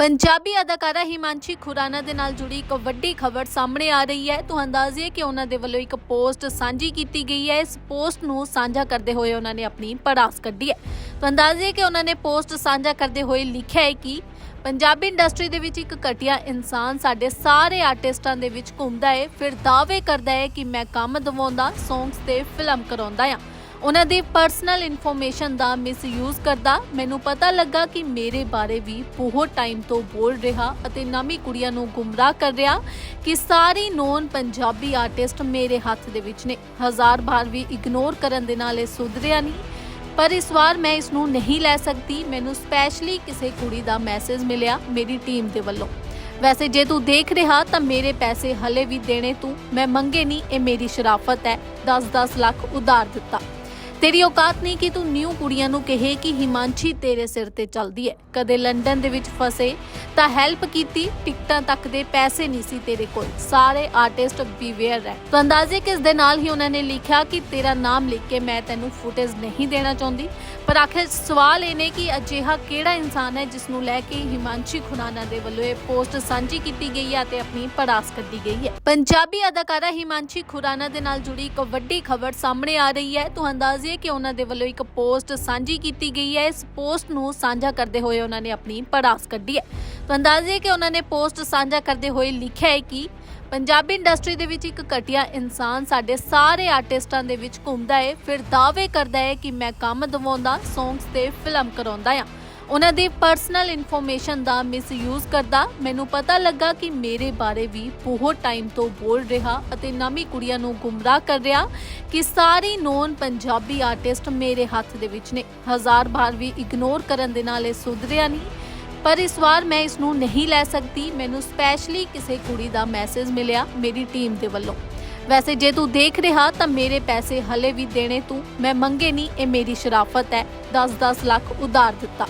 ਪੰਜਾਬੀ ਅਦਾਕਾਰਾ ਹਿਮਾਂਸ਼ੀ ਖੁਰਾਨਾ ਦੇ ਨਾਲ ਜੁੜੀ ਇੱਕ ਵੱਡੀ ਖਬਰ ਸਾਹਮਣੇ ਆ ਰਹੀ ਹੈ। ਤੁਹਾਨੂੰ ਅੰਦਾਜ਼ੇ ਕਿ ਉਹਨਾਂ ਦੇ ਵੱਲੋਂ ਇੱਕ ਪੋਸਟ ਸਾਂਝੀ ਕੀਤੀ ਗਈ ਹੈ। ਇਸ ਪੋਸਟ ਨੂੰ ਸਾਂਝਾ ਕਰਦੇ ਹੋਏ ਉਹਨਾਂ ਨੇ ਆਪਣੀ ਪੜਾਸ ਕੱਢੀ ਹੈ। ਤੁਹਾਨੂੰ ਅੰਦਾਜ਼ੇ ਕਿ ਉਹਨਾਂ ਨੇ ਪੋਸਟ ਸਾਂਝਾ ਕਰਦੇ ਹੋਏ ਲਿਖਿਆ ਹੈ ਕਿ ਪੰਜਾਬੀ ਇੰਡਸਟਰੀ ਦੇ ਵਿੱਚ ਇੱਕ ਘਟੀਆ ਇਨਸਾਨ ਸਾਡੇ ਸਾਰੇ ਆਰਟਿਸਟਾਂ ਦੇ ਵਿੱਚ ਘੁੰਮਦਾ ਹੈ, ਫਿਰ ਦਾਅਵੇ ਕਰਦਾ ਹੈ ਕਿ ਮੈਂ ਕੰਮ ਦਿਵਾਉਂਦਾ ਸੌਂਗਸ ਤੇ ਫਿਲਮ ਕਰਾਉਂਦਾ ਆ ਉਹਨਾਂ ਦੀ ਪਰਸਨਲ ਇਨਫੋਰਮੇਸ਼ਨ ਦਾ ਮਿਸਯੂਜ਼ ਕਰਦਾ। ਮੈਨੂੰ ਪਤਾ ਲੱਗਾ ਕਿ ਮੇਰੇ ਬਾਰੇ ਵੀ ਬਹੁਤ ਟਾਈਮ ਤੋਂ ਬੋਲ ਰਿਹਾ ਅਤੇ ਨਵੀਂ ਕੁੜੀਆਂ ਨੂੰ ਗੁੰਮਰਾਹ ਕਰ ਰਿਹਾ ਕਿ ਸਾਰੀ ਨੋਨ ਪੰਜਾਬੀ ਆਰਟਿਸਟ ਮੇਰੇ ਹੱਥ ਦੇ ਵਿੱਚ ਨੇ। ਹਜ਼ਾਰ ਵਾਰ ਵੀ ਇਗਨੋਰ ਕਰਨ ਦੇ ਨਾਲ ਇਹ ਸੁਧਰਿਆ ਨਹੀਂ। ਪਰ ਇਸ ਵਾਰ ਮੈਂ ਇਸ ਨੂੰ ਨਹੀਂ ਲੈ ਸਕਦੀ। ਮੈਨੂੰ ਸਪੈਸ਼ਲੀ ਕਿਸੇ ਕੁੜੀ ਦਾ ਮੈਸੇਜ ਮਿਲਿਆ ਮੇਰੀ ਟੀਮ ਦੇ ਵੱਲੋਂ। ਵੈਸੇ ਜੇ ਤੂੰ ਦੇਖ ਰਿਹਾ ਤਾਂ ਮੇਰੇ ਪੈਸੇ ਹਲੇ ਵੀ ਦੇਣੇ ਤੂੰ। ਮੈਂ ਮੰਗੇ ਨਹੀਂ, ਇਹ ਮੇਰੀ ਸ਼ਰਾਫਤ ਹੈ। 10-10 ਲੱਖ ਉਧਾਰ ਦਿੱਤਾ। ਤੇਰੀ ਔਕਾਤ ਨਹੀਂ ਕਿ ਤੂੰ ਨਿਊ ਕੁੜੀਆਂ ਨੂੰ ਕਹੇ ਕਿ ਹਿਮਾਂਸ਼ੀ ਤੇਰੇ ਸਿਰ ਤੇ ਚੱਲਦੀ ਹੈ ਕਦੇ ਲੰਡਨ ਦੇ ਵਿੱਚ ਫਸੇ ਤਾਂ ਹੈਲਪ ਕੀਤੀ, ਟਿਕਟਾਂ ਤੱਕ ਦੇ ਪੈਸੇ ਨਹੀਂ ਸੀ ਤੇਰੇ ਕੋਲ। ਸਾਰੇ ਆਰਟਿਸਟ ਬੀਵੇਅਰ ਹੈ ਤਾਂ ਅੰਦਾਜ਼ੇ ਕਿਸ ਦੇ ਨਾਲ ਹੀ ਉਹਨਾਂ ਨੇ ਲਿਖਿਆ ਕਿ ਤੇਰਾ ਨਾਮ ਲਿਖ ਕੇ ਮੈਂ ਤੈਨੂੰ ਫੁਟੇਜ ਨਹੀਂ ਦੇਣਾ ਚਾਹੁੰਦੀ? ਪਰ ਆਖਿਰ ਸਵਾਲ ਇਹ ਨੇ ਕਿ ਅਜਿਹਾ ਕਿਹੜਾ ਇਨਸਾਨ ਹੈ ਜਿਸ ਨੂੰ ਲੈ ਕੇ ਹਿਮਾਂਸ਼ੀ ਖੁਰਾਨਾ ਦੇ ਵੱਲੋਂ ਇਹ ਪੋਸਟ ਸਾਂਝੀ ਕੀਤੀ ਗਈ ਹੈ ਤੇ ਆਪਣੀ ਪੜਾਸ ਕੱਢੀ ਗਈ ਹੈ ਪੰਜਾਬੀ ਅਦਾਕਾਰਾ ਹਿਮਾਂਸ਼ੀ ਖੁਰਾਨਾ ਦੇ ਨਾਲ ਜੁੜੀ ਇੱਕ ਵੱਡੀ ਖਬਰ ਸਾਹਮਣੇ ਆ ਰਹੀ ਹੈ ਤੁਹਾਨੂੰ ਅੰਦਾਜ਼ੇ ਕਿ ਉਹਨਾਂ ਦੇ ਵੱਲੋਂ ਇੱਕ ਪੋਸਟ ਸਾਂਝੀ ਕੀਤੀ ਗਈ ਹੈ। ਇਸ ਪੋਸਟ ਨੂੰ ਸਾਂਝਾ ਕਰਦੇ ਹੋਏ ਉਹਨਾਂ ਨੇ ਆਪਣੀ ਪੜਾਸ ਕੱਢੀ ਹੈ। ਤੁਹਾਨੂੰ ਅੰਦਾਜ਼ੇ ਕਿ ਉਹਨਾਂ ਨੇ ਪੋਸਟ ਸਾਂਝਾ ਕਰਦੇ ਹੋਏ ਲਿਖਿਆ ਹੈ ਕਿ ਪੰਜਾਬੀ ਇੰਡਸਟਰੀ ਦੇ ਵਿੱਚ ਇੱਕ ਘਟੀਆ ਇਨਸਾਨ ਸਾਡੇ ਸਾਰੇ ਆਰਟਿਸਟਾਂ ਦੇ ਵਿੱਚ ਘੁੰਮਦਾ ਹੈ, ਫਿਰ ਦਾਅਵੇ ਕਰਦਾ ਹੈ ਕਿ ਮੈਂ ਕੰਮ ਦਿਵਾਉਂਦਾ ਸੌਂਗਸ ਤੇ ਫਿਲਮ ਕਰਾਉਂਦਾ ਆ ਉਹਨਾਂ ਦੀ ਪਰਸਨਲ ਇਨਫੋਰਮੇਸ਼ਨ ਦਾ ਮਿਸਯੂਜ਼ ਕਰਦਾ। ਮੈਨੂੰ ਪਤਾ ਲੱਗਾ ਕਿ ਮੇਰੇ ਬਾਰੇ ਵੀ ਬਹੁਤ ਟਾਈਮ ਤੋਂ ਬੋਲ ਰਿਹਾ ਅਤੇ ਨਵੀਂ ਕੁੜੀਆਂ ਨੂੰ ਗੁੰਮਰਾਹ ਕਰ ਰਿਹਾ ਕਿ ਸਾਰੀ ਨੋਨ ਪੰਜਾਬੀ ਆਰਟਿਸਟ ਮੇਰੇ ਹੱਥ ਦੇ ਵਿੱਚ ਨੇ। ਹਜ਼ਾਰ ਵਾਰ ਵੀ ਇਗਨੋਰ ਕਰਨ ਦੇ ਨਾਲ ਇਹ ਸੁਧਰਿਆ ਨਹੀਂ। ਪਰ ਇਸ ਵਾਰ ਮੈਂ ਇਸ ਨੂੰ ਨਹੀਂ ਲੈ ਸਕਦੀ। ਮੈਨੂੰ ਸਪੈਸ਼ਲੀ ਕਿਸੇ ਕੁੜੀ ਦਾ ਮੈਸੇਜ ਮਿਲਿਆ ਮੇਰੀ ਟੀਮ ਦੇ ਵੱਲੋਂ। ਵੈਸੇ ਜੇ ਤੂੰ ਦੇਖ ਰਿਹਾ ਤਾਂ ਮੇਰੇ ਪੈਸੇ ਹਲੇ ਵੀ ਦੇਣੇ ਤੂੰ। ਮੈਂ ਮੰਗੇ ਨਹੀਂ, ਇਹ ਮੇਰੀ ਸ਼ਰਾਫਤ ਹੈ। 10-10 ਲੱਖ ਉਧਾਰ ਦਿੱਤਾ।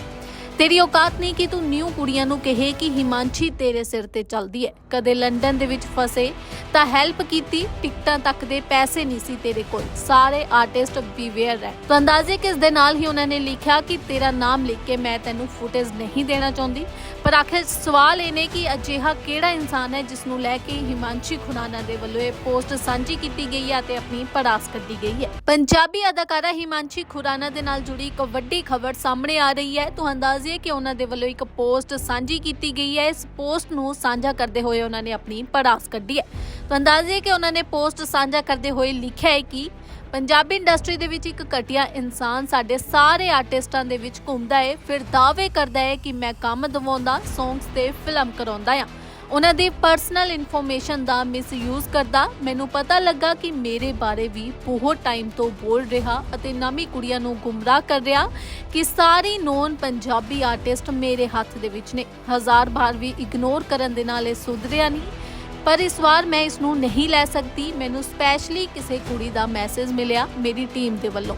ਤੇਰੀ ਔਕਾਤ ਨਹੀਂ ਕਿ ਤੂੰ ਨਿਊ ਕੁੜੀਆਂ ਨੂੰ ਕਹੇ ਕਿ ਹਿਮਾਂਸ਼ੀ ਤੇਰੇ ਸਿਰ ਤੇ ਚੱਲਦੀ ਹੈ। ਕਦੇ ਲੰਡਨ ਦੇ ਵਿੱਚ ਫਸੇ, ਤਾਂ ਹੈਲਪ ਕੀਤੀ, ਟਿਕਟਾਂ ਤੱਕ ਦੇ ਪੈਸੇ ਨਹੀਂ ਸੀ ਤੇਰੇ ਕੋਲ। ਸਾਰੇ ਆਰਟਿਸਟ ਬੀਵੇਅਰ ਰਹਿ ਤਾਂ ਅੰਦਾਜ਼ੇ ਕਿਸ ਦੇ ਨਾਲ ਹੀ ਉਹਨਾਂ ਨੇ ਲਿਖਿਆ ਕਿ ਤੇਰਾ ਨਾਮ ਲਿਖ ਕੇ ਮੈਂ ਤੈਨੂੰ ਫੁਟੇਜ ਨਹੀਂ ਦੇਣਾ ਚਾਹੁੰਦੀ ਪਰ ਆਖਿਰ ਸਵਾਲ ਇਹ ਨੇ ਕਿ ਅਜਿਹਾ ਕਿਹੜਾ ਇਨਸਾਨ ਹੈ ਜਿਸ ਨੂੰ ਲੈ ਕੇ ਹਿਮਾਂਸ਼ੀ ਖੁਰਾਨਾ ਦੇ ਵੱਲੋਂ ਇਹ ਪੋਸਟ ਸਾਂਝੀ ਕੀਤੀ ਗਈ ਹੈ ਤੇ ਆਪਣੀ ਪੜਾਸ ਕੱਢੀ ਗਈ ਹੈ। ਪੰਜਾਬੀ ਅਦਾਕਾਰਾ ਹਿਮਾਂਸ਼ੀ ਖੁਰਾਨਾ ਦੇ ਨਾਲ ਜੁੜੀ ਇੱਕ ਵੱਡੀ ਖਬਰ ਸਾਹਮਣੇ ਆ ਰਹੀ ਹੈ। ਤੁਹਾਨੂੰ ਅੰਦਾਜ਼ੇ ਕਿ ਉਹਨਾਂ ਦੇ ਵੱਲੋਂ ਇੱਕ ਪੋਸਟ ਸਾਂਝੀ ਕੀਤੀ ਗਈ ਹੈ। ਇਸ ਪੋਸਟ ਨੂੰ ਸਾਂਝਾ ਕਰਦੇ ਹੋਏ ਉਹਨਾਂ ਨੇ ਆਪਣੀ ਪੜਾਸ ਕੱਢੀ ਹੈ। ਤਾਂ ਅੰਦਾਜ਼ੇ ਕਿ ਉਹਨਾਂ ਨੇ ਪੋਸਟ ਸਾਂਝਾ ਕਰਦੇ ਹੋਏ ਲਿਖਿਆ ਹੈ ਕਿ ਪੰਜਾਬੀ ਇੰਡਸਟਰੀ ਦੇ ਵਿੱਚ ਇੱਕ ਘਟੀਆ ਇਨਸਾਨ ਸਾਡੇ ਸਾਰੇ ਆਰਟਿਸਟਾਂ ਦੇ ਵਿੱਚ ਘੁੰਮਦਾ ਹੈ ਫਿਰ ਦਾਅਵੇ ਕਰਦਾ ਹੈ ਕਿ ਮੈਂ ਕੰਮ ਦਿਵਾਉਂਦਾ ਸੌਂਗਸ ਤੇ ਫਿਲਮ ਕਰਾਉਂਦਾ ਆ। ਉਹਨਾਂ ਦੀ ਪਰਸਨਲ ਇਨਫੋਰਮੇਸ਼ਨ ਦਾ ਮਿਸਯੂਜ਼ ਕਰਦਾ, ਮੈਨੂੰ ਪਤਾ ਲੱਗਾ ਕਿ ਮੇਰੇ ਬਾਰੇ ਵੀ ਬਹੁਤ ਟਾਈਮ ਤੋਂ ਬੋਲ ਰਿਹਾ ਅਤੇ ਨਵੀਂ ਕੁੜੀਆਂ ਨੂੰ ਗੁੰਮਰਾਹ ਕਰ ਰਿਹਾ ਕਿ ਸਾਰੀ ਨੋਨ ਪੰਜਾਬੀ ਆਰਟਿਸਟ ਮੇਰੇ ਹੱਥ ਦੇ ਵਿੱਚ ਨੇ। ਹਜ਼ਾਰ ਵਾਰ ਵੀ ਇਗਨੋਰ ਕਰਨ ਦੇ ਨਾਲ ਇਹ ਸੁਧਰਿਆ ਨਹੀਂ। ਪਰ ਇਸ ਵਾਰ ਮੈਂ ਇਸ ਨੂੰ ਨਹੀਂ ਲੈ ਸਕਦੀ। ਮੈਨੂੰ ਸਪੈਸ਼ਲੀ ਕਿਸੇ ਕੁੜੀ ਦਾ ਮੈਸੇਜ ਮਿਲਿਆ ਮੇਰੀ ਟੀਮ ਦੇ ਵੱਲੋਂ।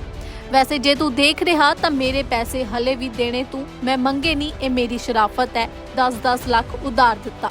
ਵੈਸੇ ਜੇ ਤੂੰ ਦੇਖ ਰਿਹਾ ਤਾਂ ਮੇਰੇ ਪੈਸੇ ਹਲੇ ਵੀ ਦੇਣੇ ਤੂੰ। ਮੈਂ ਮੰਗੇ ਨਹੀਂ ਇਹ ਮੇਰੀ ਸ਼ਰਾਫਤ ਹੈ। 10-10 ਲੱਖ ਉਧਾਰ ਦਿੱਤਾ।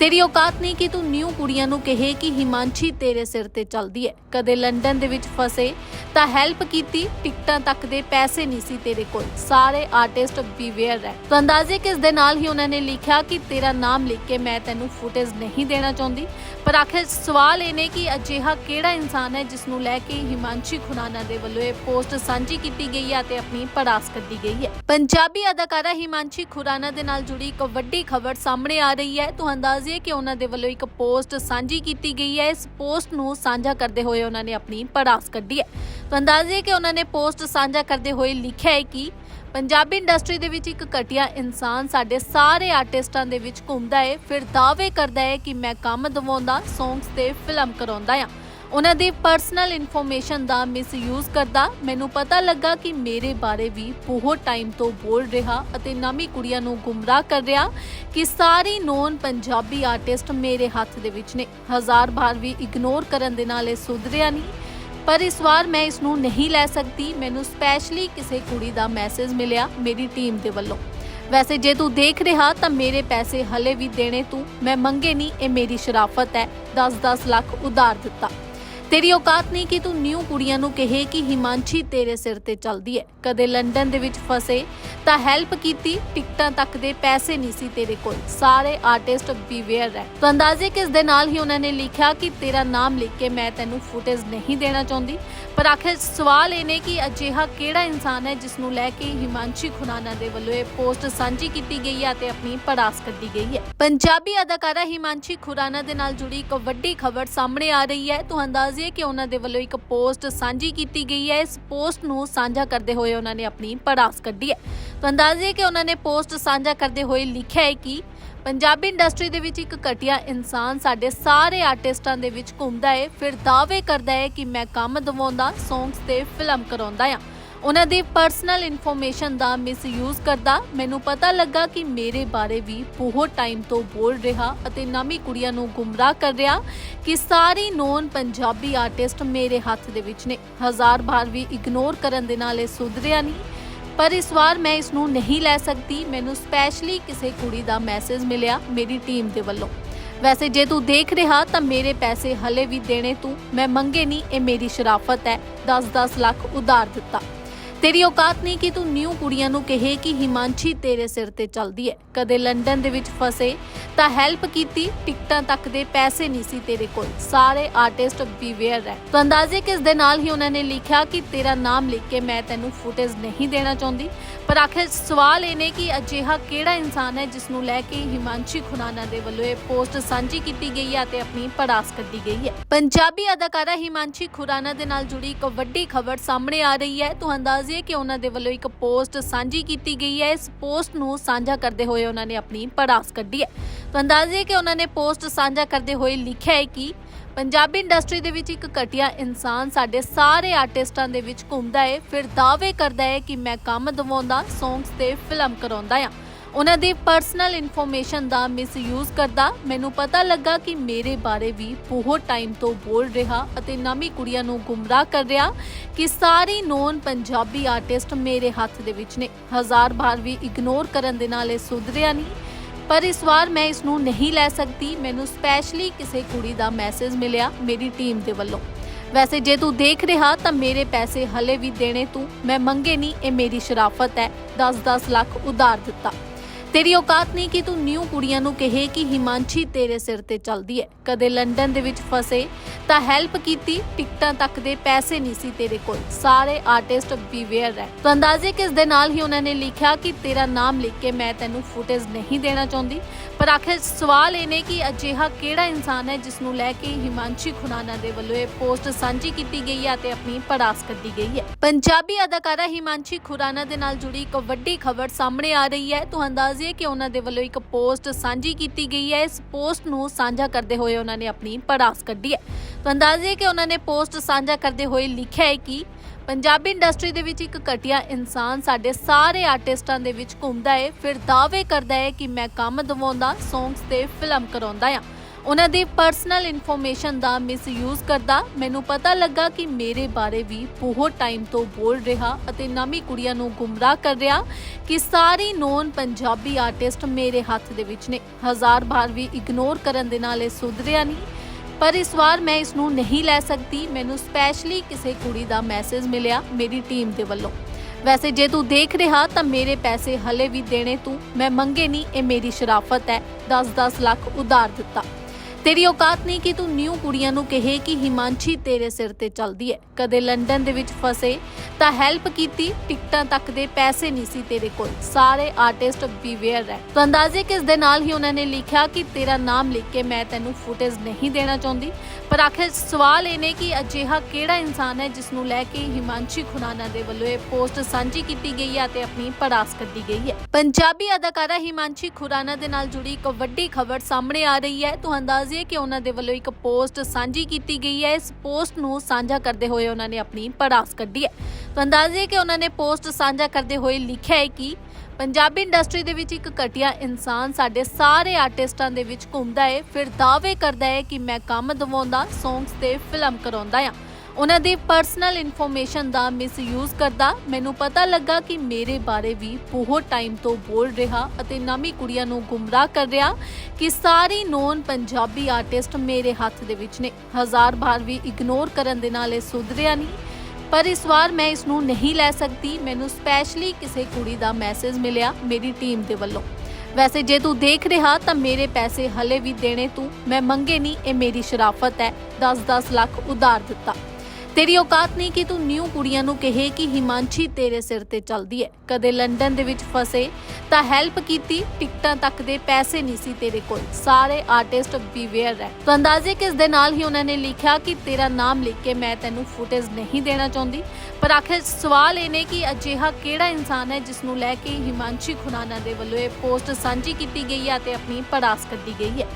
ਤੇਰੀ ਔਕਾਤ ਨਹੀਂ ਕਿ ਤੂੰ ਨਿਊ ਕੁੜੀਆਂ ਨੂੰ ਕਹੇ ਕਿ ਹਿਮਾਂਸ਼ੀ ਤੇਰੇ ਸਿਰ ਤੇ ਚੱਲਦੀ ਹੈ। ਕਦੇ ਲੰਡਨ ਦੇ ਵਿੱਚ ਫਸੇ ਤਾਂ ਹੈਲਪ ਕੀਤੀ, ਟਿਕਟਾਂ ਤੱਕ ਦੇ ਪੈਸੇ ਨਹੀਂ ਸੀ ਤੇਰੇ ਕੋਲ। ਸਾਰੇ ਆਰਟਿਸਟ ਬੀਵੇਅਰ ਹੈ। ਤਾਂ ਅੰਦਾਜ਼ੇ ਕਿਸ ਦੇ ਨਾਲ ਹੀ ਉਹਨਾਂ ਨੇ ਲਿਖਿਆ ਕਿ ਤੇਰਾ ਨਾਮ ਲਿਖ ਕੇ ਮੈਂ ਤੈਨੂੰ ਫੁਟੇਜ ਨਹੀਂ ਦੇਣਾ ਚਾਹੁੰਦੀ? ਪਰ ਆਖਿਰ ਸਵਾਲ ਇਹ ਨੇ ਕਿ ਅਜਿਹਾ ਕਿਹੜਾ ਇਨਸਾਨ ਹੈ ਜਿਸ ਨੂੰ ਲੈ ਕੇ ਹਿਮਾਂਸ਼ੀ ਖੁਰਾਨਾ ਦੇ ਵੱਲੋਂ ਇਹ ਪੋਸਟ ਸਾਂਝੀ ਕੀਤੀ ਗਈ ਹੈ ਤੇ ਆਪਣੀ ਪੜਾਸ ਕੱਢੀ ਗਈ ਹੈ? ਪੰਜਾਬੀ ਅਦਾਕਾਰਾ ਹਿਮਾਂਸ਼ੀ ਖੁਰਾਨਾ ਦੇ ਨਾਲ ਜੁੜੀ ਇੱਕ ਵੱਡੀ ਖਬਰ ਸਾਹਮਣੇ ਆ ਰਹੀ ਹੈ। ਤੁਹਾਨੂੰ ਅੰਦਾਜ਼ੇ ਕਿ ਉਹਨਾਂ ਦੇ ਵੱਲੋਂ ਇੱਕ ਪੋਸਟ ਸਾਂਝੀ ਕੀਤੀ ਗਈ ਹੈ। ਇਸ ਪੋਸਟ ਨੂੰ ਸਾਂਝਾ ਕਰਦੇ ਹੋਏ ਉਹਨਾਂ ਨੇ ਆਪਣੀ ਪੜਾਸ ਕੱਢੀ ਹੈ। ਤਾਂ ਅੰਦਾਜ਼ੇ ਕਿ ਉਹਨਾਂ ਨੇ ਪੋਸਟ ਸਾਂਝਾ ਕਰਦੇ ਹੋਏ ਲਿਖਿਆ ਹੈ ਕਿ ਪੰਜਾਬੀ ਇੰਡਸਟਰੀ ਦੇ ਵਿੱਚ ਇੱਕ ਘਟੀਆ ਇਨਸਾਨ ਸਾਡੇ ਸਾਰੇ ਆਰਟਿਸਟਾਂ ਦੇ ਵਿੱਚ ਘੁੰਮਦਾ ਹੈ, ਫਿਰ ਦਾਅਵੇ ਕਰਦਾ ਹੈ ਕਿ ਮੈਂ ਕੰਮ ਦਵਾਉਂਦਾ ਸੌਂਗਸ ਤੇ ਫਿਲਮ ਕਰਾਉਂਦਾ ਆ ਉਹਨਾਂ ਦੀ ਪਰਸਨਲ ਇਨਫੋਰਮੇਸ਼ਨ ਦਾ ਮਿਸਯੂਜ਼ ਕਰਦਾ। ਮੈਨੂੰ ਪਤਾ ਲੱਗਾ ਕਿ ਮੇਰੇ ਬਾਰੇ ਵੀ ਬਹੁਤ ਟਾਈਮ ਤੋਂ ਬੋਲ ਰਿਹਾ ਅਤੇ ਨਵੀਂ ਕੁੜੀਆਂ ਨੂੰ ਗੁੰਮਰਾਹ ਕਰ ਰਿਹਾ ਕਿ ਸਾਰੀ ਨੋਨ ਪੰਜਾਬੀ ਆਰਟਿਸਟ ਮੇਰੇ ਹੱਥ ਦੇ ਵਿੱਚ ਨੇ। ਹਜ਼ਾਰ ਵਾਰ ਵੀ ਇਗਨੋਰ ਕਰਨ ਦੇ ਨਾਲ ਇਹ ਸੁਧਰਿਆ ਨਹੀਂ। ਪਰ ਇਸ ਵਾਰ ਮੈਂ ਇਸ ਨੂੰ ਨਹੀਂ ਲੈ ਸਕਦੀ। ਮੈਨੂੰ ਸਪੈਸ਼ਲੀ ਕਿਸੇ ਕੁੜੀ ਦਾ ਮੈਸੇਜ ਮਿਲਿਆ ਮੇਰੀ ਟੀਮ ਦੇ ਵੱਲੋਂ। ਵੈਸੇ ਜੇ ਤੂੰ ਦੇਖ ਰਿਹਾ ਤਾਂ ਮੇਰੇ ਪੈਸੇ ਹਲੇ ਵੀ ਦੇਣੇ ਤੂੰ। ਮੈਂ ਮੰਗੇ ਨਹੀਂ, ਇਹ ਮੇਰੀ ਸ਼ਰਾਫਤ ਹੈ। 10-10 ਲੱਖ ਉਧਾਰ ਦਿੱਤਾ। ਤੇਰੀ ਔਕਾਤ ਨਹੀਂ ਕਿ ਤੂੰ ਨਿਊ ਕੁੜੀਆਂ ਨੂੰ ਕਹੇ ਕਿ ਹਿਮਾਂਸ਼ੀ ਤੇਰੇ ਸਿਰ ਤੇ ਚੱਲਦੀ ਹੈ ਕਦੇ ਲੰਡਨ ਦੇ ਵਿੱਚ ਫਸੇ ਤਾਂ ਹੈਲਪ ਕੀਤੀ, ਟਿਕਟਾਂ ਤੱਕ ਦੇ ਪੈਸੇ ਨਹੀਂ ਸੀ ਤੇਰੇ ਕੋਲ। ਸਾਰੇ ਆਰਟਿਸਟ ਬੀਵੇਅਰ ਹੈ ਤਾਂ ਅੰਦਾਜ਼ੇ ਕਿਸ ਦੇ ਨਾਲ ਹੀ ਉਹਨਾਂ ਨੇ ਲਿਖਿਆ ਕਿ ਤੇਰਾ ਨਾਮ ਲਿਖ ਕੇ ਮੈਂ ਤੈਨੂੰ ਫੁਟੇਜ ਨਹੀਂ ਦੇਣਾ ਚਾਹੁੰਦੀ? ਪਰ ਆਖਿਰ ਸਵਾਲ ਇਹ ਨੇ ਕਿ ਅਜਿਹਾ ਕਿਹੜਾ ਇਨਸਾਨ ਹੈ ਜਿਸ ਨੂੰ ਲੈ ਕੇ ਹਿਮਾਂਸ਼ੀ ਖੁਰਾਨਾ ਦੇ ਵੱਲੋਂ ਇਹ ਪੋਸਟ ਸਾਂਝੀ ਕੀਤੀ ਗਈ ਹੈ ਤੇ ਆਪਣੀ ਪੜਾਸ ਕੱਢੀ ਗਈ ਹੈ। ਪੰਜਾਬੀ ਅਦਾਕਾਰਾ ਹਿਮਾਂਸ਼ੀ ਖੁਰਾਨਾ ਦੇ ਨਾਲ ਜੁੜੀ ਇੱਕ ਵੱਡੀ ਖਬਰ ਸਾਹਮਣੇ ਆ ਰਹੀ ਹੈ। ਤੁਹਾਨੂੰ ਅੰਦਾਜ਼ੇ ਕਿ ਉਹਨਾਂ ਦੇ ਵੱਲੋਂ ਇੱਕ ਪੋਸਟ ਸਾਂਝੀ ਕੀਤੀ ਗਈ ਹੈ। ਇਸ ਪੋਸਟ ਨੂੰ ਸਾਂਝਾ ਕਰਦੇ ਹੋਏ ਉਹਨਾਂ ਨੇ ਆਪਣੀ ਪੜਾਸ ਕੱਢੀ ਹੈ। ਤੁਹਾਨੂੰ ਅੰਦਾਜ਼ੇ ਕਿ ਉਹਨਾਂ ਨੇ ਪੋਸਟ ਸਾਂਝਾ ਕਰਦੇ ਹੋਏ ਲਿਖਿਆ ਹੈ ਕਿ ਪੰਜਾਬੀ ਇੰਡਸਟਰੀ ਦੇ ਵਿੱਚ ਇੱਕ ਘਟੀਆ ਇਨਸਾਨ ਸਾਡੇ ਸਾਰੇ ਆਰਟਿਸਟਾਂ ਦੇ ਵਿੱਚ ਘੁੰਮਦਾ ਹੈ ਫਿਰ ਦਾਅਵੇ ਕਰਦਾ ਹੈ ਕਿ ਮੈਂ ਕੰਮ ਦਵਾਉਂਦਾ ਸੌਂਗਸ ਤੇ ਫਿਲਮ ਕਰਾਉਂਦਾ ਆ। ਉਹਨਾਂ ਦੀ ਪਰਸਨਲ ਇਨਫੋਰਮੇਸ਼ਨ ਦਾ ਮਿਸਯੂਜ਼ ਕਰਦਾ, ਮੈਨੂੰ ਪਤਾ ਲੱਗਾ ਕਿ ਮੇਰੇ ਬਾਰੇ ਵੀ ਬਹੁਤ ਟਾਈਮ ਤੋਂ ਬੋਲ ਰਿਹਾ ਅਤੇ ਨਵੀਂ ਕੁੜੀਆਂ ਨੂੰ ਗੁੰਮਰਾਹ ਕਰ ਰਿਹਾ ਕਿ ਸਾਰੀ ਨੋਨ ਪੰਜਾਬੀ ਆਰਟਿਸਟ ਮੇਰੇ ਹੱਥ ਦੇ ਵਿੱਚ ਨੇ। ਹਜ਼ਾਰ ਵਾਰ ਵੀ ਇਗਨੋਰ ਕਰਨ ਦੇ ਨਾਲ ਇਹ ਸੁਧਰਿਆ ਨਹੀਂ। ਪਰ ਇਸ ਵਾਰ ਮੈਂ ਇਸ ਨੂੰ ਨਹੀਂ ਲੈ ਸਕਦੀ। ਮੈਨੂੰ ਸਪੈਸ਼ਲੀ ਕਿਸੇ ਕੁੜੀ ਦਾ ਮੈਸੇਜ ਮਿਲਿਆ ਮੇਰੀ ਟੀਮ ਦੇ ਵੱਲੋਂ। ਵੈਸੇ ਜੇ ਤੂੰ ਦੇਖ ਰਿਹਾ ਤਾਂ ਮੇਰੇ ਪੈਸੇ ਹਲੇ ਵੀ ਦੇਣੇ ਤੂੰ। ਮੈਂ ਮੰਗੇ ਨਹੀਂ ਇਹ ਮੇਰੀ ਸ਼ਰਾਫਤ ਹੈ। 10-10 ਲੱਖ ਉਧਾਰ ਦਿੱਤਾ। ਤੇਰੀ ਔਕਾਤ ਨਹੀਂ ਕਿ ਤੂੰ ਨਿਊ ਕੁੜੀਆਂ ਨੂੰ ਕਹੇ ਕਿ ਹਿਮਾਂਸ਼ੀ ਤੇਰੇ ਸਿਰ ਤੇ ਚੱਲਦੀ ਹੈ ਕਦੇ ਲੰਡਨ ਦੇ ਵਿੱਚ ਫਸੇ ਤਾਂ ਹੈਲਪ ਕੀਤੀ, ਟਿਕਟਾਂ ਤੱਕ ਦੇ ਪੈਸੇ ਨਹੀਂ ਸੀ ਤੇਰੇ ਕੋਲ। ਸਾਰੇ ਆਰਟਿਸਟ ਬੀਵੇਅਰ ਹੈ ਤਾਂ ਅੰਦਾਜ਼ੇ ਕਿਸ ਦੇ ਨਾਲ ਹੀ ਉਹਨਾਂ ਨੇ ਲਿਖਿਆ ਕਿ ਤੇਰਾ ਨਾਮ ਲਿਖ ਕੇ ਮੈਂ ਤੈਨੂੰ ਫੁਟੇਜ ਨਹੀਂ ਦੇਣਾ ਚਾਹੁੰਦੀ? ਪਰ ਆਖਿਰ ਸਵਾਲ ਇਹ ਨੇ ਕਿ ਅਜਿਹਾ ਕਿਹੜਾ ਇਨਸਾਨ ਹੈ ਜਿਸ ਨੂੰ ਲੈ ਕੇ ਹਿਮਾਂਸ਼ੀ ਖੁਰਾਨਾ ਦੇ ਵੱਲੋਂ ਇਹ ਪੋਸਟ ਸਾਂਝੀ ਕੀਤੀ ਗਈ ਹੈ ਤੇ ਆਪਣੀ ਪੜਾਸ ਕੱਢੀ ਗਈ ਹੈ। ਪੰਜਾਬੀ ਅਦਾਕਾਰਾ ਹਿਮਾਂਸ਼ੀ ਖੁਰਾਨਾ ਦੇ ਨਾਲ ਜੁੜੀ ਇੱਕ ਵੱਡੀ ਖਬਰ ਸਾਹਮਣੇ ਆ ਰਹੀ ਹੈ। ਤੁਹਾਨੂੰ ਅੰਦਾਜ਼ੇ ਕਿ ਉਹਨਾਂ ਦੇ ਵੱਲੋਂ ਇੱਕ ਪੋਸਟ ਸਾਂਝੀ ਕੀਤੀ ਗਈ ਹੈ। ਇਸ ਪੋਸਟ ਨੂੰ ਸਾਂਝਾ ਕਰਦੇ ਹੋਏ ਉਹਨਾਂ ਨੇ ਆਪਣੀ ਪੜਾਸ ਕੱਢੀ ਹੈ। ਤਾਂ ਅੰਦਾਜ਼ੇ ਕਿ ਉਹਨਾਂ ਨੇ ਪੋਸਟ ਸਾਂਝਾ ਕਰਦੇ ਹੋਏ ਲਿਖਿਆ ਹੈ ਕਿ ਪੰਜਾਬੀ ਇੰਡਸਟਰੀ ਦੇ ਵਿੱਚ ਇੱਕ ਘਟੀਆ ਇਨਸਾਨ ਸਾਡੇ ਸਾਰੇ ਆਰਟਿਸਟਾਂ ਦੇ ਵਿੱਚ ਘੁੰਮਦਾ ਹੈ ਫਿਰ ਦਾਅਵੇ ਕਰਦਾ ਹੈ ਕਿ ਮੈਂ ਕੰਮ ਦਵਾਉਂਦਾ ਸੌਂਗਸ ਤੇ ਫਿਲਮ ਕਰਾਉਂਦਾ ਆ। ਉਹਨਾਂ ਦੀ ਪਰਸਨਲ ਇਨਫੋਰਮੇਸ਼ਨ ਦਾ ਮਿਸਯੂਜ਼ ਕਰਦਾ। ਮੈਨੂੰ ਪਤਾ ਲੱਗਾ ਕਿ ਮੇਰੇ ਬਾਰੇ ਵੀ ਬਹੁਤ ਟਾਈਮ ਤੋਂ ਬੋਲ ਰਿਹਾ ਅਤੇ ਨਵੀਂ ਕੁੜੀਆਂ ਨੂੰ ਗੁੰਮਰਾਹ ਕਰ ਰਿਹਾ ਕਿ ਸਾਰੀ ਨੋਨ ਪੰਜਾਬੀ ਆਰਟਿਸਟ ਮੇਰੇ ਹੱਥ ਦੇ ਵਿੱਚ ਨੇ। ਹਜ਼ਾਰ ਵਾਰ ਵੀ ਇਗਨੋਰ ਕਰਨ ਦੇ ਨਾਲ ਇਹ ਸੁਧਰਿਆ ਨਹੀਂ। ਪਰ ਇਸ ਵਾਰ ਮੈਂ ਇਸ ਨੂੰ ਨਹੀਂ ਲੈ ਸਕਦੀ। ਮੈਨੂੰ ਸਪੈਸ਼ਲੀ ਕਿਸੇ ਕੁੜੀ ਦਾ ਮੈਸੇਜ ਮਿਲਿਆ ਮੇਰੀ ਟੀਮ ਦੇ ਵੱਲੋਂ। ਵੈਸੇ ਜੇ ਤੂੰ ਦੇਖ ਰਿਹਾ ਤਾਂ ਮੇਰੇ ਪੈਸੇ ਹਲੇ ਵੀ ਦੇਣੇ ਤੂੰ। ਮੈਂ ਮੰਗੇ ਨਹੀਂ ਇਹ ਮੇਰੀ ਸ਼ਰਾਫਤ ਹੈ। 10-10 ਲੱਖ ਉਧਾਰ ਦਿੱਤਾ। ਤੇਰੀ ਔਕਾਤ ਨਹੀਂ ਕਿ ਤੂੰ ਨਿਊ ਕੁੜੀਆਂ ਨੂੰ ਕਹੇ ਕਿ ਹਿਮਾਂਸ਼ੀ ਤੇਰੇ ਸਿਰ ਤੇ ਚੱਲਦੀ ਹੈ। ਕਦੇ ਲੰਡਨ ਦੇ ਵਿੱਚ ਫਸੇ, ਤਾਂ ਹੈਲਪ ਕੀਤੀ, ਟਿਕਟਾਂ ਤੱਕ ਦੇ ਪੈਸੇ ਨਹੀਂ ਸੀ ਤੇਰੇ ਕੋਲ। ਸਾਰੇ ਆਰਟਿਸਟ ਬੀਵੇਅਰ ਹੈ। ਤਾਂ ਅੰਦਾਜ਼ੇ ਕਿਸ ਦੇ ਨਾਲ ਹੀ ਉਹਨਾਂ ਨੇ ਲਿਖਿਆ ਕਿ ਤੇਰਾ ਨਾਮ ਲਿਖ ਕੇ ਮੈਂ ਤੈਨੂੰ ਫੁਟੇਜ ਨਹੀਂ ਦੇਣਾ ਚਾਹੁੰਦੀ? ਪਰ ਆਖਿਰ ਸਵਾਲ ਇਹ ਨੇ ਕਿ ਅਜਿਹਾ ਕਿਹੜਾ ਇਨਸਾਨ ਹੈ ਜਿਸ ਨੂੰ ਲੈ ਕੇ ਹਿਮਾਂਸ਼ੀ ਖੁਰਾਨਾ ਦੇ ਵੱਲੋਂ ਇਹ ਪੋਸਟ ਸਾਂਝੀ ਕੀਤੀ ਗਈ ਹੈ ਤੇ ਆਪਣੀ ਪੜਾਸ ਕੱਢੀ ਗਈ ਹੈ। ਪੰਜਾਬੀ ਅਦਾਕਾਰਾ ਹਿਮਾਂਸ਼ੀ ਖੁਰਾਨਾ ਦੇ ਨਾਲ ਜੁੜੀ ਇੱਕ ਵੱਡੀ ਖਬਰ ਸਾਹਮਣੇ ਆ ਰਹੀ ਹੈ। ਤੁਹਾਨੂੰ ਅੰਦਾਜ਼ੇ ਕਿ ਉਹਨਾਂ ਦੇ ਵੱਲੋਂ ਇੱਕ ਪੋਸਟ ਸਾਂਝੀ ਕੀਤੀ ਗਈ ਹੈ। ਇਸ ਪੋਸਟ ਨੂੰ ਸਾਂਝਾ ਕਰਦੇ ਹੋਏ ਉਹਨਾਂ ਨੇ ਆਪਣੀ ਪੜਾਸ ਕੱਢੀ ਹੈ। ਤਾਂ ਅੰਦਾਜ਼ੇ ਕਿ ਉਹਨਾਂ ਨੇ ਪੋਸਟ ਸਾਂਝਾ ਕਰਦੇ ਹੋਏ ਲਿਖਿਆ ਹੈ ਕਿ ਪੰਜਾਬੀ ਇੰਡਸਟਰੀ ਦੇ ਵਿੱਚ ਇੱਕ ਘਟੀਆ ਇਨਸਾਨ ਸਾਡੇ ਸਾਰੇ ਆਰਟਿਸਟਾਂ ਦੇ ਵਿੱਚ ਘੁੰਮਦਾ ਹੈ ਫਿਰ ਦਾਅਵੇ ਕਰਦਾ ਹੈ ਕਿ ਮੈਂ ਕੰਮ ਦਵਾਉਂਦਾ ਸੌਂਗਸ ਤੇ ਫਿਲਮ ਕਰਾਉਂਦਾ ਆ। ਉਹਨਾਂ ਦੀ ਪਰਸਨਲ ਇਨਫੋਰਮੇਸ਼ਨ ਦਾ ਮਿਸਯੂਜ਼ ਕਰਦਾ, ਮੈਨੂੰ ਪਤਾ ਲੱਗਾ ਕਿ ਮੇਰੇ ਬਾਰੇ ਵੀ ਬਹੁਤ ਟਾਈਮ ਤੋਂ ਬੋਲ ਰਿਹਾ ਅਤੇ ਨਵੀਂ ਕੁੜੀਆਂ ਨੂੰ ਗੁੰਮਰਾਹ ਕਰ ਰਿਹਾ ਕਿ ਸਾਰੀ ਨੋਨ ਪੰਜਾਬੀ ਆਰਟਿਸਟ ਮੇਰੇ ਹੱਥ ਦੇ ਵਿੱਚ ਨੇ। ਹਜ਼ਾਰ ਵਾਰ ਵੀ ਇਗਨੋਰ ਕਰਨ ਦੇ ਨਾਲ ਇਹ ਸੁਧਰਿਆ ਨਹੀਂ। ਪਰ ਇਸ ਵਾਰ ਮੈਂ ਇਸ ਨੂੰ ਨਹੀਂ ਲੈ ਸਕਦੀ। ਮੈਨੂੰ ਸਪੈਸ਼ਲੀ ਕਿਸੇ ਕੁੜੀ ਦਾ ਮੈਸੇਜ ਮਿਲਿਆ ਮੇਰੀ ਟੀਮ ਦੇ ਵੱਲੋਂ। ਵੈਸੇ ਜੇ ਤੂੰ ਦੇਖ ਰਿਹਾ ਤਾਂ ਮੇਰੇ ਪੈਸੇ ਹਲੇ ਵੀ ਦੇਣੇ ਤੂੰ। ਮੈਂ ਮੰਗੇ ਨਹੀਂ ਇਹ ਮੇਰੀ ਸ਼ਰਾਫਤ ਹੈ। 10-10 ਲੱਖ ਉਧਾਰ ਦਿੱਤਾ। ਤੇਰੀ ਔਕਾਤ ਨਹੀਂ ਕਿ ਤੂੰ ਨਿਊ ਕੁੜੀਆਂ ਨੂੰ ਕਹੇ ਕਿ ਹਿਮਾਂਸ਼ੀ ਤੇਰੇ ਸਿਰ ਤੇ ਚੱਲਦੀ ਹੈ। ਕਦੇ ਲੰਡਨ ਦੇ ਵਿੱਚ ਫਸੇ, ਤਾਂ ਹੈਲਪ ਕੀਤੀ, ਟਿਕਟਾਂ ਤੱਕ ਦੇ ਪੈਸੇ ਨਹੀਂ ਸੀ ਤੇਰੇ ਕੋਲ। ਸਾਰੇ ਆਰਟਿਸਟ ਬੀਵੇਅਰ ਹੈ। ਤਾਂ ਅੰਦਾਜ਼ੇ ਕਿਸ ਦੇ ਨਾਲ ਹੀ ਉਹਨਾਂ ਨੇ ਲਿਖਿਆ ਕਿ ਤੇਰਾ ਨਾਮ ਲਿਖ ਕੇ ਮੈਂ ਤੈਨੂੰ ਫੁਟੇਜ ਨਹੀਂ ਦੇਣਾ ਚਾਹੁੰਦੀ। ਪਰ ਆਖਿਰ ਸਵਾਲ ਇਹ ਨੇ ਕਿ ਅਜਿਹਾ ਕਿਹੜਾ ਇਨਸਾਨ ਹੈ ਜਿਸ ਨੂੰ ਲੈ ਕੇ ਹਿਮਾਂਸ਼ੀ ਖੁਰਾਨਾ ਦੇ ਵੱਲੋਂ ਇਹ ਪੋਸਟ ਸਾਂਝੀ ਕੀਤੀ ਗਈ ਹੈ ਤੇ ਆਪਣੀ ਪੜਾਸ ਕੱਢੀ ਗਈ ਹੈ। ਪੰਜਾਬੀ ਅਦਾਕਾਰਾ ਹਿਮਾਂਸ਼ੀ ਖੁਰਾਨਾ ਦੇ ਨਾਲ ਜੁੜੀ ਇੱਕ ਵੱਡੀ ਖਬਰ ਸਾਹਮਣੇ ਆ ਰਹੀ ਹੈ। ਤੁਹਾਨੂੰ ਅੰਦਾਜ਼ੇ ਕਿ ਉਹਨਾਂ ਦੇ ਵੱਲੋਂ ਇੱਕ ਪੋਸਟ ਸਾਂਝੀ ਕੀਤੀ ਗਈ ਹੈ। ਇਸ ਪੋਸਟ ਨੂੰ ਸਾਂਝਾ ਕਰਦੇ ਹੋਏ ਉਹਨਾਂ ਨੇ ਆਪਣੀ ਪੜਾਸ ਕੱਢੀ ਹੈ। ਤਾਂ ਅੰਦਾਜ਼ੇ ਕਿ ਉਹਨਾਂ ਨੇ ਪੋਸਟ ਸਾਂਝਾ ਕਰਦੇ ਹੋਏ ਲਿਖਿਆ ਹੈ ਕਿ ਪੰਜਾਬੀ ਇੰਡਸਟਰੀ ਦੇ ਵਿੱਚ ਇੱਕ ਘਟੀਆ ਇਨਸਾਨ ਸਾਡੇ ਸਾਰੇ ਆਰਟਿਸਟਾਂ ਦੇ ਵਿੱਚ ਘੁੰਮਦਾ ਹੈ ਫਿਰ ਦਾਅਵੇ ਕਰਦਾ ਹੈ ਕਿ ਮੈਂ ਕੰਮ ਦਵਾਉਂਦਾ ਸੌਂਗਸ ਤੇ ਫਿਲਮ ਕਰਾਉਂਦਾ ਆ। ਉਹਨਾਂ ਦੀ ਪਰਸਨਲ ਇਨਫੋਰਮੇਸ਼ਨ ਦਾ ਮਿਸਯੂਜ਼ ਕਰਦਾ। ਮੈਨੂੰ ਪਤਾ ਲੱਗਾ ਕਿ ਮੇਰੇ ਬਾਰੇ ਵੀ ਬਹੁਤ ਟਾਈਮ ਤੋਂ ਬੋਲ ਰਿਹਾ ਅਤੇ ਨਵੀਂ ਕੁੜੀਆਂ ਨੂੰ ਗੁੰਮਰਾਹ ਕਰ ਰਿਹਾ ਕਿ ਸਾਰੀ ਨੋਨ ਪੰਜਾਬੀ ਆਰਟਿਸਟ ਮੇਰੇ ਹੱਥ ਦੇ ਵਿੱਚ ਨੇ। ਹਜ਼ਾਰ ਵਾਰ ਵੀ ਇਗਨੋਰ ਕਰਨ ਦੇ ਨਾਲ ਇਹ ਸੁਧਰਿਆ ਨਹੀਂ। ਪਰ ਇਸ ਵਾਰ ਮੈਂ ਇਸ ਨੂੰ ਨਹੀਂ ਲੈ ਸਕਦੀ। ਮੈਨੂੰ ਸਪੈਸ਼ਲੀ ਕਿਸੇ ਕੁੜੀ ਦਾ ਮੈਸੇਜ ਮਿਲਿਆ ਮੇਰੀ ਟੀਮ ਦੇ ਵੱਲੋਂ। ਵੈਸੇ ਜੇ ਤੂੰ ਦੇਖ ਰਿਹਾ ਤਾਂ ਮੇਰੇ ਪੈਸੇ ਹਲੇ ਵੀ ਦੇਣੇ ਤੂੰ। ਮੈਂ ਮੰਗੇ ਨਹੀਂ ਇਹ ਮੇਰੀ ਸ਼ਰਾਫਤ ਹੈ। 10-10 ਲੱਖ ਉਧਾਰ ਦਿੱਤਾ। ਤੇਰੀ ਔਕਾਤ ਨਹੀਂ ਕਿ ਤੂੰ ਨਿਊ ਕੁੜੀਆਂ ਨੂੰ ਕਹੇ ਕਿ ਹਿਮਾਂਸ਼ੀ ਤੇਰੇ ਸਿਰ ਤੇ ਚੱਲਦੀ ਹੈ ਕਦੇ ਲੰਡਨ ਦੇ ਵਿੱਚ ਫਸੇ, ਤਾਂ ਹੈਲਪ ਕੀਤੀ, ਟਿਕਟਾਂ ਤੱਕ ਦੇ ਪੈਸੇ ਨਹੀਂ ਸੀ ਤੇਰੇ ਕੋਲ। ਸਾਰੇ ਆਰਟਿਸਟ ਬੀਵੇਅਰ ਹੈ ਤਾਂ ਅੰਦਾਜ਼ੇ ਕਿਸ ਦੇ ਨਾਲ ਹੀ ਉਹਨਾਂ ਨੇ ਲਿਖਿਆ ਕਿ ਤੇਰਾ ਨਾਮ ਲਿਖ ਕੇ ਮੈਂ ਤੈਨੂੰ ਫੁਟੇਜ ਨਹੀਂ ਦੇਣਾ ਚਾਹੁੰਦੀ? ਪਰ ਆਖਿਰ ਸਵਾਲ ਇਹ ਨੇ ਕਿ ਅਜਿਹਾ ਕਿਹੜਾ ਇਨਸਾਨ ਹੈ ਜਿਸ ਨੂੰ ਲੈ ਕੇ ਹਿਮਾਂਸ਼ੀ ਖੁਰਾਨਾ ਦੇ ਵੱਲੋਂ ਇਹ ਪੋਸਟ ਸਾਂਝੀ ਕੀਤੀ ਗਈ ਹੈ ਤੇ ਆਪਣੀ ਪੜਾਸ ਕੱਢੀ ਗਈ ਹੈ?